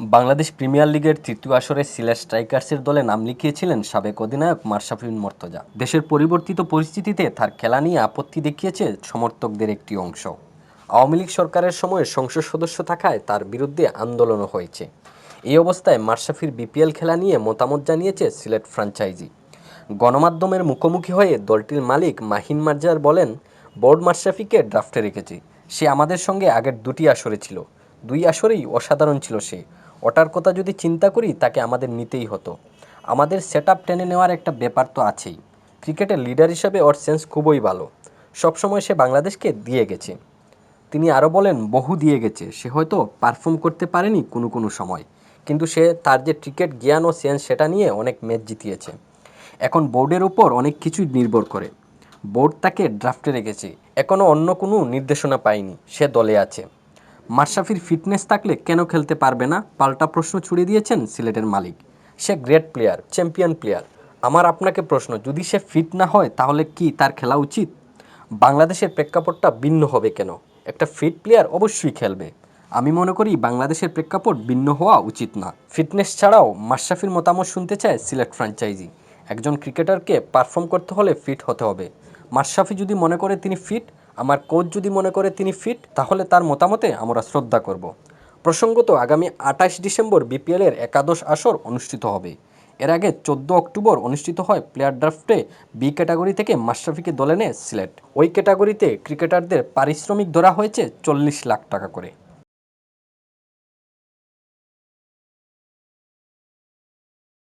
Bangladesh premier লিগের তৃতীয় আসরে সিলেট স্ট্রাইকার্সের দলে নাম লিখিয়েছিলেন সাবেক অধিনায়ক মার্শাফিন মর্তজা। দেশের পরিবর্তিত পরিস্থিতিতে তার খেলা নিয়ে আপত্তি দেখিয়েছে সমর্থকদের একটি অংশ। আওয়ামী লীগ সরকারের সময় সংসদ সদস্য থাকায় তার বিরুদ্ধে আন্দোলনও হয়েছে। এই অবস্থায় মার্শাফির বিপিএল খেলা নিয়ে মতামত জানিয়েছে সিলেট ফ্র্যাঞ্চাইজি গণমাধ্যমের মুখোমুখি হয়ে দলটির মালিক মাহিন মার্জার বলেন, বোর্ড মার্শাফিকে ড্রাফটে রেখেছি। সে আমাদের সঙ্গে আগের দুটি আসরে ছিল। দুই আসরেই অসাধারণ ছিল সে। ওটার কথা যদি চিন্তা করি, তাকে আমাদের নিতেই হতো। আমাদের সেট আপ টেনে নেওয়ার একটা ব্যাপার তো আছেই। ক্রিকেটের লিডার হিসেবে ওর সেন্স খুবই ভালো। সবসময় সে বাংলাদেশকে দিয়ে গেছে। তিনি আরও বলেন, বহু দিয়ে গেছে। সে হয়তো পারফর্ম করতে পারেনি কোনো কোনো সময়। কিন্তু সে তার যে ক্রিকেট জ্ঞান ও সেন্স সেটা নিয়ে অনেক ম্যাচ জিতিয়েছে। এখন বোর্ডের উপর অনেক কিছুই নির্ভর করে। বোর্ড তাকে ড্রাফটে রেখেছে এখনও অন্য কোনো নির্দেশনা পায়নি। সে দলে আছে। মাশরাফির ফিটনেস থাকলে কেন খেলতে পারবে না? পাল্টা প্রশ্ন ছুড়ে দিয়েছেন সিলেটের মালিক। সে গ্রেট প্লেয়ার চ্যাম্পিয়ন প্লেয়ার আমার আপনাকে প্রশ্ন, যদি সে ফিট না হয় তাহলে কি তার খেলা উচিত? বাংলাদেশের প্রেক্ষাপটটা ভিন্ন হবে কেন? একটা ফিট প্লেয়ার অবশ্যই খেলবে। আমি মনে করি বাংলাদেশের প্রেক্ষাপট ভিন্ন হওয়া উচিত না। ফিটনেস ছাড়াও মাশরাফির মতামত শুনতে চায় সিলেট ফ্র্যাঞ্চাইজি একজন ক্রিকেটারকে পারফর্ম করতে হলে ফিট হতে হবে। মাশরাফি যদি মনে করে তিনি ফিট আমার কোচ যদি মনে করে তিনি ফিট তাহলে তার মতামতে আমরা শ্রদ্ধা করব। প্রসঙ্গত আগামী আঠাশ ডিসেম্বর বিপিএলের একাদশ আসর অনুষ্ঠিত হবে। এর আগে চোদ্দ অক্টোবর অনুষ্ঠিত হয় প্লেয়ার ড্রাফটে বি ক্যাটাগরি থেকে মাশরাফিকে দলে নেয় সিলেট। ওই ক্যাটাগরিতে ক্রিকেটারদের পারিশ্রমিক ধরা হয়েছে চল্লিশ লাখ টাকা করে।